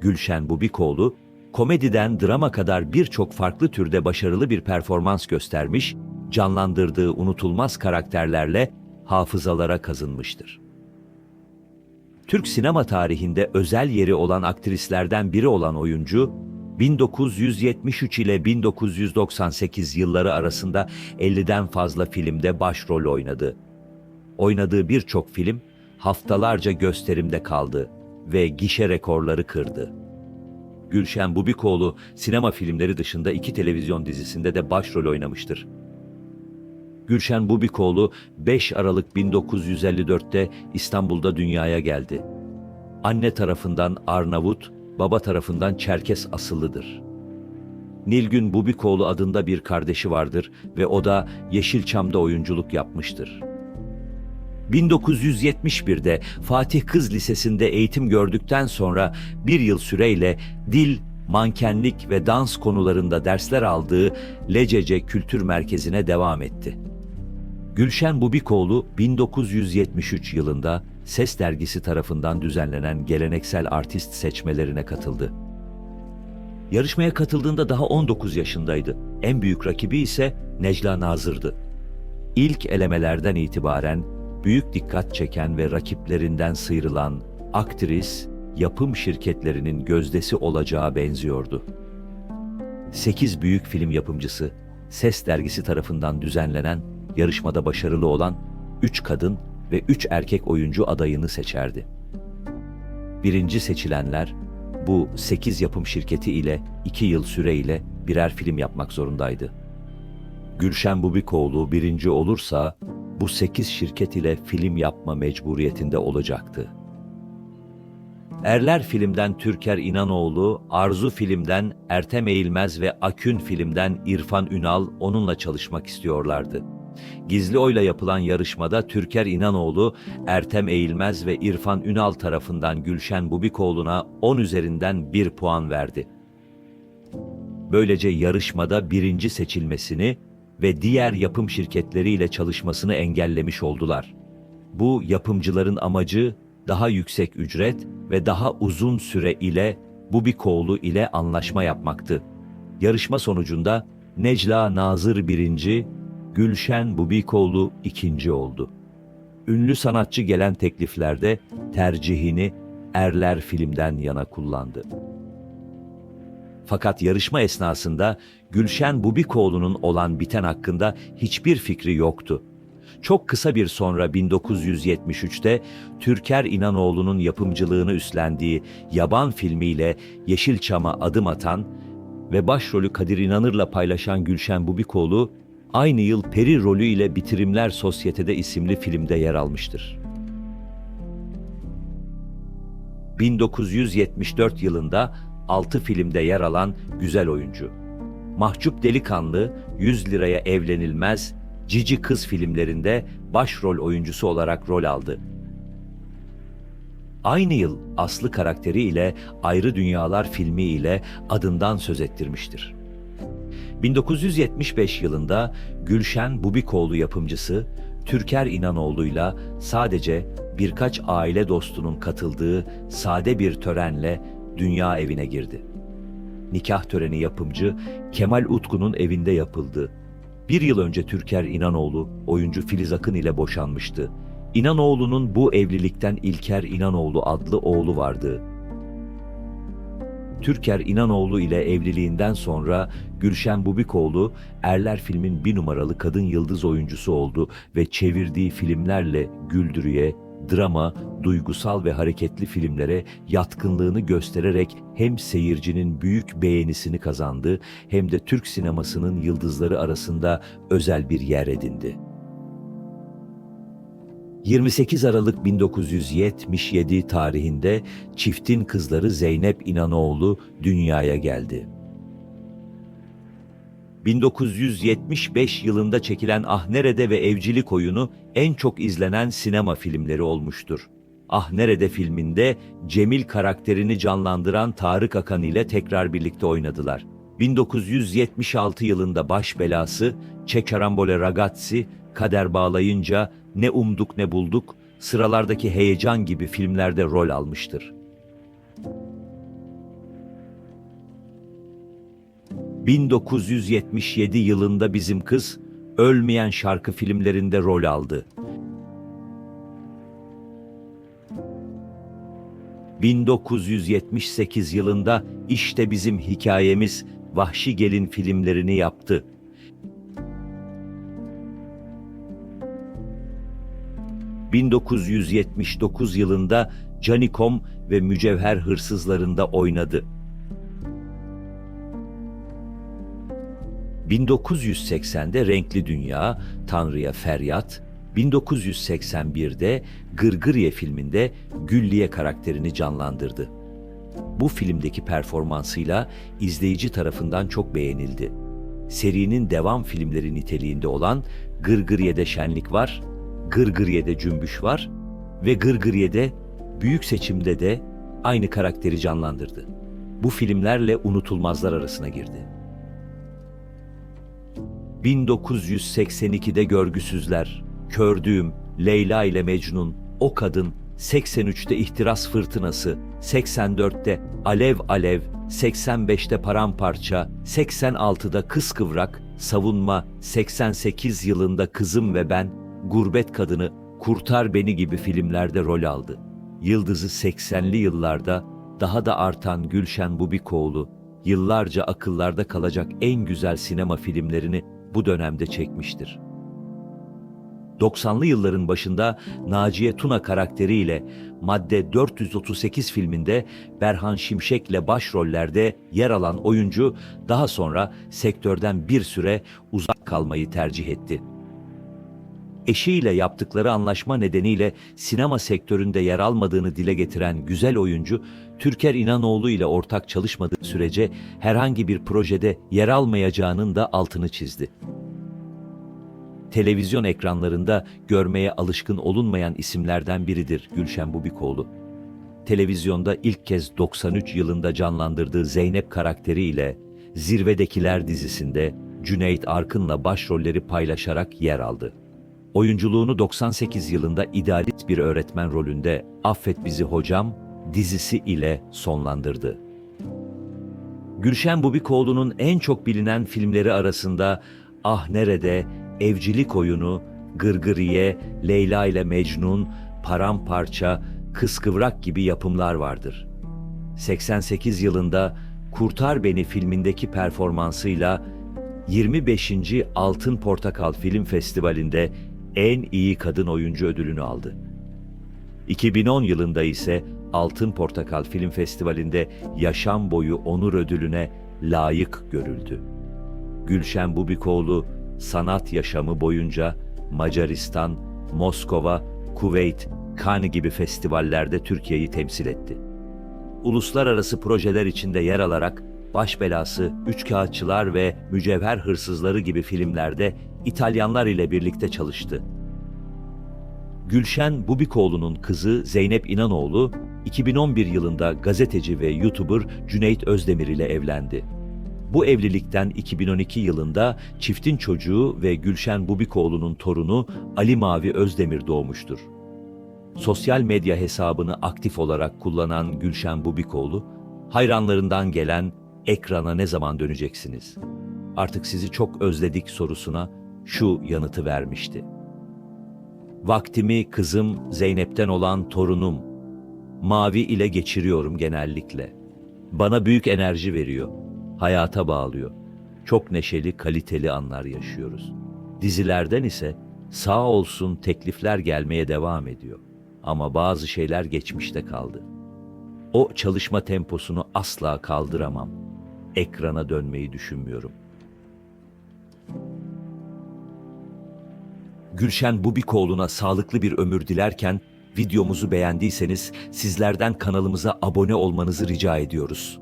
Gülşen Bubikoğlu, komediden drama kadar birçok farklı türde başarılı bir performans göstermiş, canlandırdığı unutulmaz karakterlerle hafızalara kazınmıştır. Türk sinema tarihinde özel yeri olan aktrislerden biri olan oyuncu, 1973 ile 1998 yılları arasında 50'den fazla filmde başrol oynadı. Oynadığı birçok film haftalarca gösterimde kaldı ve gişe rekorları kırdı. Gülşen Bubikoğlu sinema filmleri dışında iki televizyon dizisinde de başrol oynamıştır. Gülşen Bubikoğlu 5 Aralık 1954'te İstanbul'da dünyaya geldi. Anne tarafından Arnavut, baba tarafından Çerkes asıllıdır. Nilgün Bubikoğlu adında bir kardeşi vardır ve o da Yeşilçam'da oyunculuk yapmıştır. 1971'de Fatih Kız Lisesi'nde eğitim gördükten sonra bir yıl süreyle dil, mankenlik ve dans konularında dersler aldığı Lecece Kültür Merkezi'ne devam etti. Gülşen Bubikoğlu 1973 yılında Ses Dergisi tarafından düzenlenen geleneksel artist seçmelerine katıldı. Yarışmaya katıldığında daha 19 yaşındaydı. En büyük rakibi ise Necla Nazır'dı. İlk elemelerden itibaren büyük dikkat çeken ve rakiplerinden sıyrılan aktris, yapım şirketlerinin gözdesi olacağı benziyordu. 8 büyük film yapımcısı, Ses Dergisi tarafından düzenlenen yarışmada başarılı olan 3 kadın ve 3 erkek oyuncu adayını seçerdi. Birinci seçilenler bu 8 yapım şirketi ile 2 yıl süreyle birer film yapmak zorundaydı. Gülşen Bubikoğlu birinci olursa bu 8 şirket ile film yapma mecburiyetinde olacaktı. Erler filmden Türker İnanoğlu, Arzu filmden Ertem Eğilmez ve Akün filmden İrfan Ünal onunla çalışmak istiyorlardı. Gizli oyla yapılan yarışmada Türker İnanoğlu, Ertem Eğilmez ve İrfan Ünal tarafından Gülşen Bubikoğlu'na 10 üzerinden 1 puan verdi. Böylece yarışmada birinci seçilmesini ve diğer yapım şirketleriyle çalışmasını engellemiş oldular. Bu yapımcıların amacı daha yüksek ücret ve daha uzun süre ile Bubikoğlu ile anlaşma yapmaktı. Yarışma sonucunda Necla Nazır birinci, Gülşen Bubikoğlu ikinci oldu. Ünlü sanatçı gelen tekliflerde tercihini Erler filmden yana kullandı. Fakat yarışma esnasında Gülşen Bubikoğlu'nun olan biten hakkında hiçbir fikri yoktu. Çok kısa bir sonra 1973'te Türker İnanoğlu'nun yapımcılığını üstlendiği Yaban filmiyle Yeşilçam'a adım atan ve başrolü Kadir İnanır'la paylaşan Gülşen Bubikoğlu, aynı yıl Peri rolüyle Bitirimler Sosyetede isimli filmde yer almıştır. 1974 yılında 6 filmde yer alan güzel oyuncu. Mahcup Delikanlı, 100 liraya evlenilmez, Cici Kız filmlerinde başrol oyuncusu olarak rol aldı. Aynı yıl Aslı karakteri ile Ayrı Dünyalar filmi ile adından söz ettirmiştir. 1975 yılında Gülşen Bubikoğlu yapımcısı Türker İnanoğlu'yla sadece birkaç aile dostunun katıldığı sade bir törenle dünya evine girdi. Nikah töreni yapımcı Kemal Utku'nun evinde yapıldı. Bir yıl önce Türker İnanoğlu oyuncu Filiz Akın ile boşanmıştı. İnanoğlu'nun bu evlilikten İlker İnanoğlu adlı oğlu vardı. Türker İnanoğlu ile evliliğinden sonra Gülşen Bubikoğlu Erler filmin bir numaralı kadın yıldız oyuncusu oldu ve çevirdiği filmlerle güldürüye, drama, duygusal ve hareketli filmlere yatkınlığını göstererek hem seyircinin büyük beğenisini kazandı hem de Türk sinemasının yıldızları arasında özel bir yer edindi. 28 Aralık 1977 tarihinde çiftin kızları Zeynep İnanoğlu dünyaya geldi. 1975 yılında çekilen Ah Nerede ve Evcilik Oyunu en çok izlenen sinema filmleri olmuştur. Ah Nerede filminde Cemil karakterini canlandıran Tarık Akan ile tekrar birlikte oynadılar. 1976 yılında baş belası Çekarambole Ragazzi, Kader Bağlayınca, Ne Umduk Ne Bulduk, sıralardaki Heyecan gibi filmlerde rol almıştır. 1977 yılında bizim kız Ölmeyen şarkı filmlerinde rol aldı. 1978 yılında işte bizim hikayemiz Vahşi Gelin filmlerini yaptı. ...1979 yılında Canikom ve Mücevher Hırsızlarında oynadı. 1980'de Renkli Dünya, Tanrı'ya Feryat, 1981'de Gırgırye filminde Gülliye karakterini canlandırdı. Bu filmdeki performansıyla izleyici tarafından çok beğenildi. Serinin devam filmleri niteliğinde olan Gırgırye'de Şenlik var, Gırgırye'de Cümbüş var ve Gırgırye'de Büyük Seçim'de de aynı karakteri canlandırdı. Bu filmlerle unutulmazlar arasına girdi. 1982'de Görgüsüzler, Kördüğüm, Leyla ile Mecnun, O Kadın, 83'te İhtiras Fırtınası, 84'te Alev Alev, 85'te Paramparça, 86'da Kıskıvrak, Savunma, 88 yılında Kızım ve Ben, Gurbet Kadını, Kurtar Beni gibi filmlerde rol aldı. Yıldızı 80'li yıllarda daha da artan Gülşen Bubikoğlu, yıllarca akıllarda kalacak en güzel sinema filmlerini bu dönemde çekmiştir. 90'lı yılların başında Naciye Tuna karakteriyle Madde 438 filminde Berhan Şimşek'le başrollerde yer alan oyuncu daha sonra sektörden bir süre uzak kalmayı tercih etti. Eşiyle yaptıkları anlaşma nedeniyle sinema sektöründe yer almadığını dile getiren güzel oyuncu, Türker İnanoğlu ile ortak çalışmadığı sürece herhangi bir projede yer almayacağının da altını çizdi. Televizyon ekranlarında görmeye alışkın olunmayan isimlerden biridir Gülşen Bubikoğlu. Televizyonda ilk kez 93 yılında canlandırdığı Zeynep karakteriyle Zirvedekiler dizisinde Cüneyt Arkın'la başrolleri paylaşarak yer aldı. Oyunculuğunu 98 yılında idealist bir öğretmen rolünde Affet Bizi Hocam dizisi ile sonlandırdı. Gülşen Bubikoğlu'nun en çok bilinen filmleri arasında Ah Nerede, Evcilik Oyunu, Gırgıriye, Leyla ile Mecnun, Paramparça, Kıskıvrak gibi yapımlar vardır. 88 yılında Kurtar Beni filmindeki performansıyla 25. Altın Portakal Film Festivali'nde en iyi kadın oyuncu ödülünü aldı. 2010 yılında ise Altın Portakal Film Festivali'nde yaşam boyu onur ödülüne layık görüldü. Gülşen Bubikoğlu sanat yaşamı boyunca Macaristan, Moskova, Kuveyt, Cannes gibi festivallerde Türkiye'yi temsil etti. Uluslararası projeler içinde yer alarak Baş Belası, Üçkağıtçılar ve Mücevher Hırsızları gibi filmlerde İtalyanlar ile birlikte çalıştı. Gülşen Bubikoğlu'nun kızı Zeynep İnanoğlu, 2011 yılında gazeteci ve YouTuber Cüneyt Özdemir ile evlendi. Bu evlilikten 2012 yılında çiftin çocuğu ve Gülşen Bubikoğlu'nun torunu Ali Mavi Özdemir doğmuştur. Sosyal medya hesabını aktif olarak kullanan Gülşen Bubikoğlu, hayranlarından gelen ekrana ne zaman döneceksiniz? Artık sizi çok özledik sorusuna şu yanıtı vermişti. Vaktimi kızım Zeynep'ten olan torunum Mavi ile geçiriyorum genellikle. Bana büyük enerji veriyor. Hayata bağlıyor. Çok neşeli, kaliteli anlar yaşıyoruz. Dizilerden ise sağ olsun teklifler gelmeye devam ediyor. Ama bazı şeyler geçmişte kaldı. O çalışma temposunu asla kaldıramam. Ekrana dönmeyi düşünmüyorum. Gülşen Bubikoğlu'na sağlıklı bir ömür dilerken videomuzu beğendiyseniz sizlerden kanalımıza abone olmanızı rica ediyoruz.